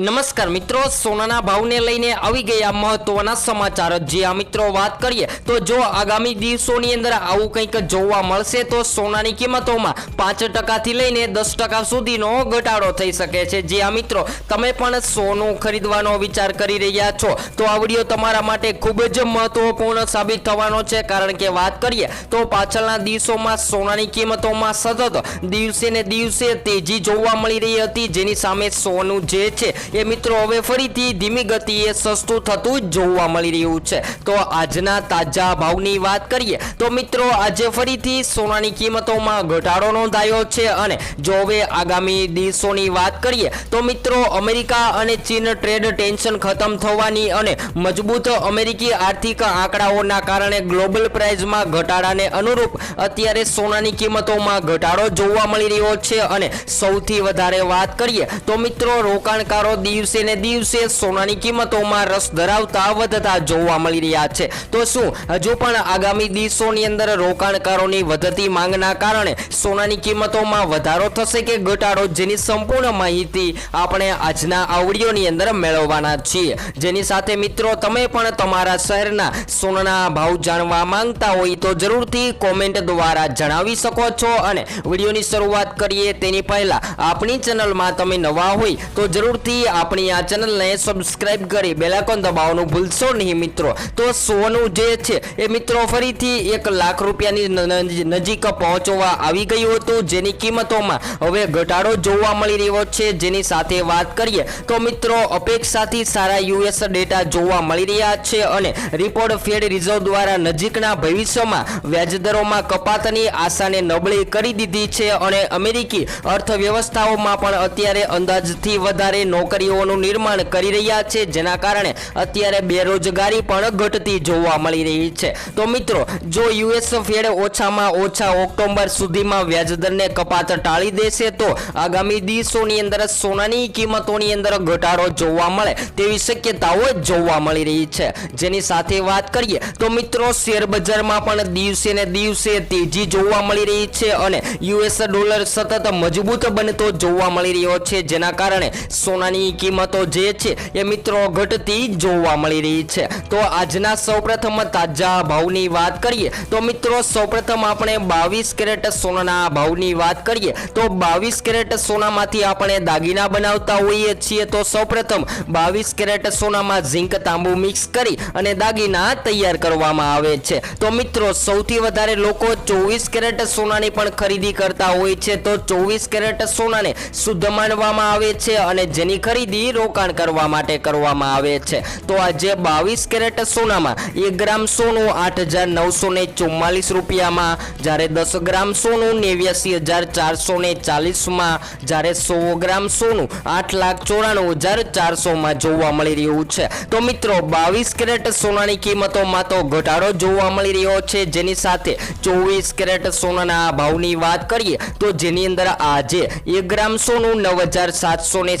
નમસ્કાર મિત્રો, સોનાના ભાવને લઈને આવી ગયા મહત્વના સમાચાર. જે આ મિત્રો વાત કરીએ, તો જો આગામી દિવસોની અંદર આવું કંઈક જોવા મળશે, તો સોનાની કિંમતોમાં પાંચ ટકાથી લઈને દસ ટકા સુધીનો ઘટાડો થઈ શકે છે. જે આ મિત્રો, તમે પણ સોનું ખરીદવાનો વિચાર કરી રહ્યા છો, તો આ વીડિયો તમારા માટે ખૂબ જ મહત્વપૂર્ણ સાબિત થવાનો છે. કારણ કે વાત કરીએ, તો પાછળના દિવસોમાં સોનાની કિંમતોમાં સતત દિવસે ને દિવસે તેજી જોવા મળી રહી હતી. જેની સામે સોનું જે છે એ મિત્રો, હવે ફરીથી ધીમી ગતિએ સસ્તું થતું જોવા મળી રહ્યું છે. તો આજના તાજા ભાવની વાત કરીએ, તો મિત્રો, આજે ફરીથી સોનાની કિંમતોમાં ઘટાડો નોંધાયો છે અને જો હવે આગામી દિવસોની વાત કરીએ, તો મિત્રો, અમેરિકા અને ચીન ટ્રેડ ટેન્શન ખતમ થવાની અને મજબૂત અમેરિકી આર્થિક આંકડાઓના કારણે ગ્લોબલ પ્રાઇઝમાં ઘટાડાને અનુરૂપ અત્યારે સોનાની કિંમતોમાં ઘટાડો જોવા મળી રહ્યો છે. અને સૌથી વધારે વાત કરીએ, તો મિત્રો, રોકાણકારો દિવસે ને દિવસે સોનાની કિંમતોમાં રસ ધરાવતા વધતા જોવા મળી રહ્યા છે. તો શું, હજુ પણ આગામી દિવસોની અંદર રોકાણકારોની વધતી માંગના કારણે સોનાની કિંમતોમાં વધારો થશે કે ઘટાડો, જેની સંપૂર્ણ માહિતી આપણે આજના આવડીઓની અંદર મેળવવાના છીએ. જેની સાથે મિત્રો, તમે પણ તમારા શહેરના સોનાના ભાવ જાણવા માંગતા હોય તો જરૂરથી કોમેન્ટ દ્વારા જણાવી શકો છો અને વિડીયોની શરૂઆત કરીએ તેની પહેલા આપણી ચેનલમાં તમે નવા હોય તો જરૂરથી આપણી આ ચેનલને સબસ્ક્રાઈબ કરી બેલાકોન દબાવવાનું ભૂલશો નહીં મિત્રો. તો સોનું જે છે, એ મિત્રો ફરીથી એક લાખ રૂપિયાની નજીક પહોંચવા આવી ગયું હતું જેની કિંમતોમાં હવે ઘટાડો જોવા મળી રહ્યો છે. જેની સાથે વાત કરીએ તો મિત્રો અપેક્ષાથી સારા યુએસ ડેટા જોવા મળી રહ્યા છે અને રિપોર્ટ ફેડ રિઝર્વ દ્વારા નજીકના ભવિષ્યમાં વ્યાજદરોમાં કપાતની આશાને નબળી કરી દીધી છે અને અમેરિકી અર્થવ્યવસ્થાઓમાં પણ અત્યારે અંદાજથી વધારે નોકરીઓનું નિર્માણ કરી રહ્યા છે, જેના કારણે અત્યારે બેરોજગારી પણ ઘટતી જોવા મળી રહી છે. તો મિત્રો, જો યુએસ ફેડ ઓછામાં ઓછા ઓક્ટોબર સુધીમાં વ્યાજદરને કપાત ટાળી દેશે, તો આગામી દિવસોની અંદર સોનાની કિંમતોની અંદર ઘટાડો જોવા મળે તેવી શક્યતાઓ જોવા મળી રહી છે. જેની સાથે વાત કરીએ, તો મિત્રો, શેર બજારમાં પણ દિવસે ને દિવસે તેજી જોવા મળી રહી છે અને યુએસ ડોલર સતત મજબૂત બનતો જોવા મળી રહ્યો છે, જેના કારણે સોનાની કિંમતો જે છે એ મિત્રો ઘટતી જોવા મળી રહી છે. તો આજના સૌપ્રથમ તાજા ભાવની વાત કરીએ તો મિત્રો સૌપ્રથમ આપણે બાવીસ કેરેટ સોનાના ભાવની વાત કરીએ તો બાવીસ કેરેટ સોનામાંથી આપણે દાગીના બનાવતા હોઈએ છીએ તો સૌપ્રથમ બાવીસ કેરેટ સોનામાં ઝીંક તાંબુ મિક્સ કરી અને દાગીના તૈયાર કરવામાં આવે છે. તો મિત્રો સૌથી વધારે લોકો ચોવીસ કેરેટ સોનાની પણ ખરીદી કરતા હોય છે તો ચોવીસ કેરેટ સોનાને શુદ્ધ માનવામાં આવે છે અને જેની ખરીદી રોકાણ કરવા માટે કરવામાં આવે છે. તો આજે બાવીસ કેરેટ સોનામાં એક ગ્રામ સોનું આઠ હજાર નવસો ને ચુમ્માલીસ રૂપિયામાં, જ્યારે દસ ગ્રામ સોનું નેવ્યાસી હજાર ચારસો ને ચાલીસમાં, જ્યારે સો ગ્રામ સોનું આઠ લાખ ચોરાણું હજાર ચારસોમાં જોવા મળી રહ્યું છે. તો મિત્રો, બાવીસ કેરેટ સોનાની કિંમતોમાં તો ઘટાડો જોવા મળી રહ્યો છે. જેની સાથે ચોવીસ કેરેટ સોનાના ભાવની વાત કરીએ, તો જેની અંદર આજે એક ગ્રામ સોનું નવ હજાર સાતસો ને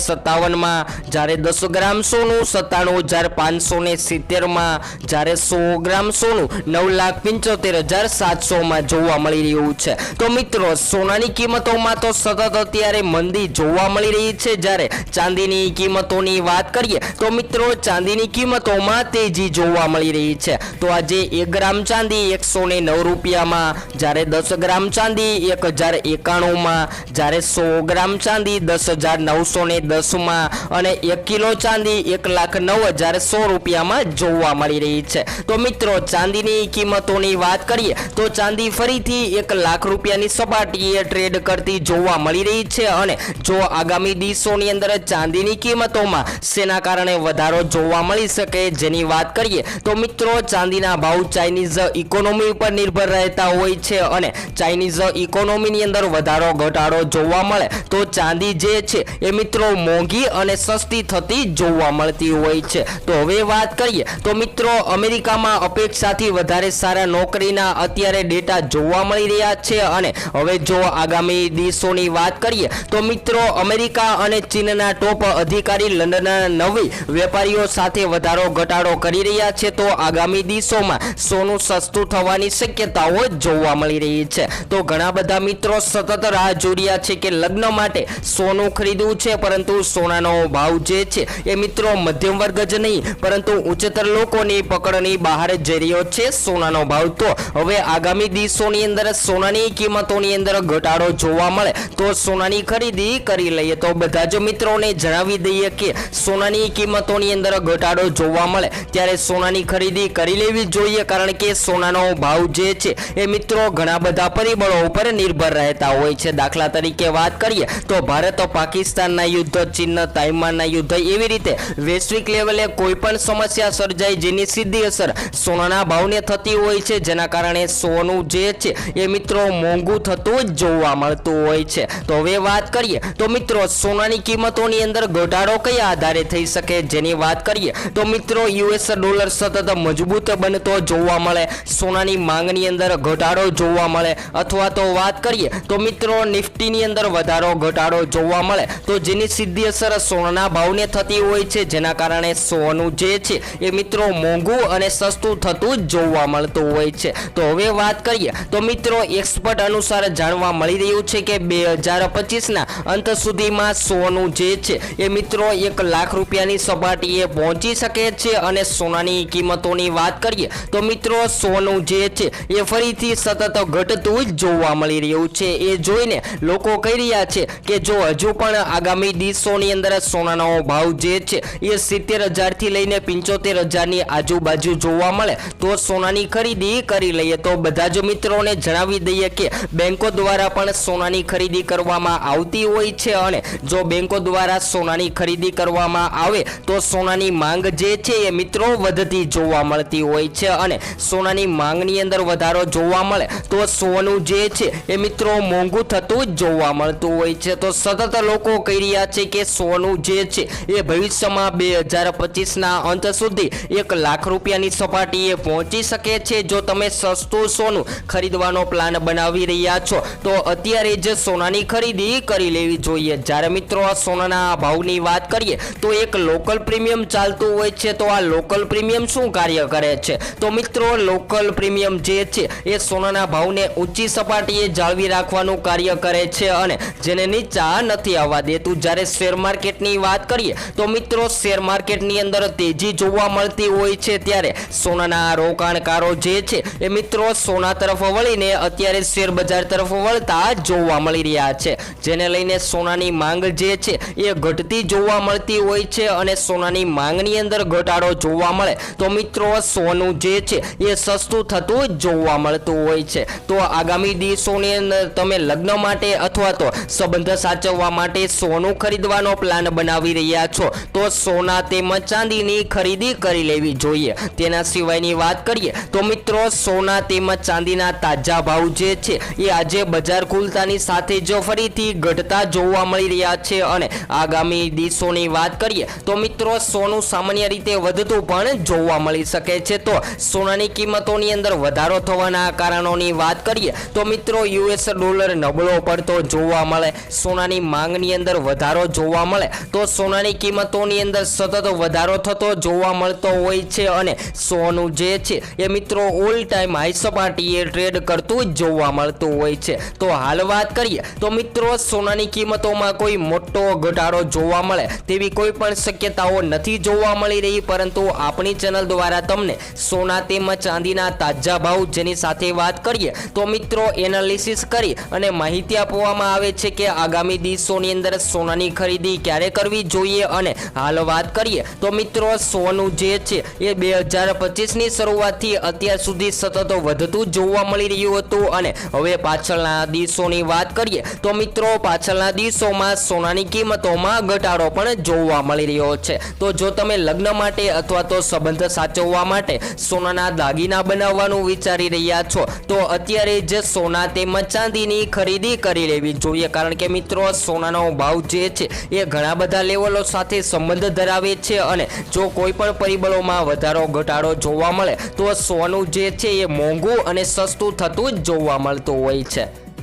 સત્તાવનમાં જ્યારે દસ ગ્રામ સોનું, સત્તાણું હજાર પાંચસો ને સિત્તેરમાં જ્યારે સો ગ્રામ સોનું, નવ લાખ પંચોતેર હજાર સાતસોમાં જોવા મળી રહ્યું છે. તો મિત્રો, સોનાની કિંમતોમાં તો સતત અત્યારે મંદી જોવા મળી રહી છે. જ્યારે ચાંદીની કિંમતોની વાત કરીએ, તો મિત્રો, ચાંદીની કિંમતોમાં તેજી જોવા મળી રહી છે. તો આજે એક ગ્રામ ચાંદી એકસો ને નવ રૂપિયામાં, જ્યારે દસ ગ્રામ ચાંદી એક હજાર એકાણુંમાં, જ્યારે સો ગ્રામ ચાંદી દસ હજાર નવસો ને દસમાં અને એક કિલો ચાંદી એક લાખ નવ હજાર સો રૂપિયામાં જોવા મળી રહી છે. તો મિત્રો, ચાંદીની કિંમતોની વાત કરીએ, તો ચાંદી ફરીથી એક લાખ રૂપિયાની સપાટીએ ટ્રેડ કરતી જોવા મળી રહી છે અને જો આગામી દિવસોની અંદર ચાંદીની કિંમતોમાં શેના કારણે વધારો જોવા મળી શકે જેની વાત કરીએ, તો મિત્રો, ચાંદીના ભાવ ચાઇનીઝ ઇકોનોમી ઉપર નિર્ભર રહેતા હોય છે અને ચાઇનીઝ ઇકોનોમીની અંદર વધારો ઘટાડો જોવા મળે, તો ચાંદી જે છે એ મિત્રો મોંઘી અને સસ્તી થતી જોવા મળતી હોય છે. તો હવે વાત કરીએ, તો મિત્રો, અમેરિકામાં અપેક્ષાથી વધારે સારા નોકરીના અત્યારે ડેટા જોવા મળી રહ્યા છે અને હવે જો આગામી દિવસોની વાત કરીએ, તો મિત્રો, અમેરિકા અને ચીનના ટોપ અધિકારી લંડનના નવી વેપારીઓ સાથે વધારો ઘટાડો કરી રહ્યા છે. તો આગામી દિવસોમાં સોનું સસ્તું થવાની શક્યતાઓ જોવા મળી રહી છે. તો ઘણા બધા મિત્રો સતત રાહ રહ્યા છે કે લગ્ન માટે સોનું ખરીદવું છે, પરંતુ સોનાનો સોનાનો ભાવ જે છે, એ મિત્રો મધ્યમ વર્ગ જ નહીં, પરંતુ ઉચ્ચતર લોકોની પકડની બહાર જઈ રહ્યો છે સોનાનો ભાવ. તો હવે આગામી દિવસોની અંદર સોનાની કિંમતોની અંદર ઘટાડો જોવા મળે, તો સોનાની ખરીદી કરી લઈએ. તો બધા જ મિત્રોને જણાવી દઈએ કે સોનાની કિંમતોની અંદર ઘટાડો જોવા મળે, ત્યારે સોનાની ખરીદી કરી લેવી જોઈએ, કારણ કે સોનાનો ભાવ જે છે, એ મિત્રો ઘણા બધા પરિબળો ઉપર નિર્ભર રહેતા હોય છે. દાખલા તરીકે વાત કરીએ, તો ભારત પાકિસ્તાનના યુદ્ધ ચીન તાઇવાનના યુદ્ધ એવી રીતે વૈશ્વિક લેવલે કોઈ પણ સમસ્યા સર્જાય જેની સીધી અસર સોનાના ભાવને થતી હોય છે, જેના કારણે સોનું જે છે એ મિત્રો મોંઘું થતું જ જોવા મળતું હોય છે. તો હવે વાત કરીએ, તો મિત્રો સોનાની કિંમતોની અંદર ઘટાડો કયા આધારે થઈ શકે જેની વાત કરીએ, તો મિત્રો યુએસ ડોલર સતત મજબૂત બનતો જોવા મળે, સોનાની માંગની અંદર ઘટાડો જોવા મળે, અથવા તો વાત કરીએ, તો મિત્રો નિફ્ટીની અંદર વધારો ઘટાડો જોવા મળે, તો જેની સીધી અસર સોનાના ભાવને થતી હોય છે, જેના કારણે સોનું જે છે, એ મિત્રો મોંઘું અને સસ્તું થતું જોવા મળતું હોય છે. તો હવે વાત કરીએ, તો મિત્રો એક્સપર્ટ અનુસાર જાણવા મળી રહ્યું છે કે બે હજાર પચીસના અંત સુધીમાં સોનું જે છે, એ મિત્રો એક લાખ રૂપિયાની સપાટીએ પહોંચી શકે છે અને સોનાની કિંમતોની વાત કરીએ, તો મિત્રો સોનું જે છે, એ ફરીથી સતત ઘટતું જોવા મળી રહ્યું છે. એ જોઈને લોકો કહી રહ્યા છે કે જો હજુ પણ આગામી દિવસોની અંદર સોનાનો ભાવ જે છે એ સિત્તેર હજારથી લઈને પંચોતેર હજારની આજુબાજુ જોવા મળે તો સોનાની ખરીદી કરી લઈએ. તો બધા જ મિત્રોને જણાવી દઈએ કે બેંકો દ્વારા પણ સોનાની ખરીદી કરવામાં આવતી હોય છે અને જો બેંકો દ્વારા સોનાની ખરીદી કરવામાં આવે તો સોનાની માંગ જે છે એ મિત્રો વધતી જોવા મળતી હોય છે અને સોનાની માંગની અંદર વધારો જોવા મળે તો સોનું જે છે એ મિત્રો મોંઘું થતું જોવા મળતું હોય છે. તો સતત લોકો કહી રહ્યા છે કે સોનું જે છે એ ભવિષ્યમાં બે હજાર પચીસના અંત સુધી એક લાખ રૂપિયાની સપાટીએ પહોંચી શકે છે. જો તમે સસ્તું સોનું ખરીદવાનો પ્લાન બનાવી રહ્યા છો, તો અત્યારે જ સોનાની ખરીદી કરી લેવી જોઈએ. જ્યારે મિત્રો આ સોનાના ભાવની વાત કરીએ, તો એક લોકલ પ્રીમિયમ ચાલતું હોય છે, તો આ લોકલ પ્રીમિયમ શું કાર્ય કરે છે? તો મિત્રો, લોકલ પ્રીમિયમ જે છે, એ સોનાના ભાવને ઊંચી સપાટીએ જાળવી રાખવાનું કાર્ય કરે છે અને જેને નીચા નથી આવવા દેતું. જ્યારે શેર માર્કેટની વાત કરીએ તો મિત્રો શેર માર્કેટની અંદર તેજી જોવા મળતી હોય છે ત્યારે સોનાના રોકાણકારો જે છે એ મિત્રો સોના તરફ વળીને અત્યારે શેર બજાર તરફ વળતા જોવા મળી રહ્યા છે. જેને લઈને સોનાની માંગ જે છે એ ઘટતી જોવા મળતી હોય છે અને સોનાની માંગની અંદર ઘટાડો જોવા મળે તો મિત્રો સોનું જે છે એ સસ્તું થતું જોવા મળતું હોય છે. તો આગામી દિવસોની અંદર તમે લગ્ન માટે અથવા તો સંબંધ સાચવવા માટે સોનું ખરીદવાનો પ્લાન બનાવી રહ્યા છો, તો સોના તેમજ ચાંદીની ખરીદી કરી લેવી જોઈએ. તેના સિવાયની વાત કરીએ, તો મિત્રો, સોના તેમજ ચાંદીના તાજા ભાવ જે છે, એ આજે બજાર ખુલતાની સાથે જ ફરીથી ઘટતા જોવા મળી રહ્યા છે. અને આગામી દિવસોની વાત કરીએ, તો મિત્રો, સોનું સામાન્ય રીતે વધતું પણ જોવા મળી શકે છે. તો સોનાની કિંમતોની અંદર વધારો થવાના કારણોની વાત કરીએ, તો મિત્રો, યુએસ ડોલર નબળો પડતો જોવા મળે. સોનાની માંગની અંદર વધારો જોવા મળે. તો સોનાની કિંમતોની અંદર સતત વધારો થતો જોવા મળતો હોય છે અને સોનું જે છે એ મિત્રો ઓલ ટાઈમ હાઈ સપાટીએ ટ્રેડ કરતું જોવા મળતું હોય છે. તો હાલ વાત કરીએ, તો મિત્રો સોનાની કિંમતોમાં કોઈ મોટો ઘટાડો જોવા મળે તેવી કોઈ પણ શક્યતાઓ નથી જોવા મળી રહી, પરંતુ આપણી ચેનલ દ્વારા તમને સોના તેમજ ચાંદીના તાજા ભાવ જેની સાથે વાત કરીએ, તો મિત્રો એનાલિસિસ કરી અને માહિતી આપવામાં આવે છે કે આગામી દિવસોની અંદર સોનાની ખરીદી ક્યારે કરવી જોઈએ અને હાલ વાત કરીએ તો મિત્રો સોનું જે છે એ બે હજાર પચીસની શરૂઆતથી અત્યાર સુધી સતત વધતું જોવા મળી રહ્યું હતું અને હવે પાછળના દિવસોની વાત કરીએ તો મિત્રો પાછળના દિવસોમાં સોનાની કિંમતોમાં ઘટાડો પણ જોવા મળી રહ્યો છે. તો જો તમે લગ્ન માટે અથવા તો સંબંધ સાચવવા માટે સોનાના દાગીના બનાવવાનું વિચારી રહ્યા છો, તો અત્યારે જ સોના તેમજ ચાંદીની ખરીદી કરી લેવી જોઈએ. કારણ કે મિત્રો સોનાનો ભાવ જે છે એ ઘણા બધા લેવલો સાથે સંબંધ ધરાવે છે અને જો કોઈ પણ પરિબળોમાં વધારો ઘટાડો જોવા મળે, તો સોનું જે છે એ મોંઘું અને સસ્તું થતું જ જોવા મળતું હોય છે.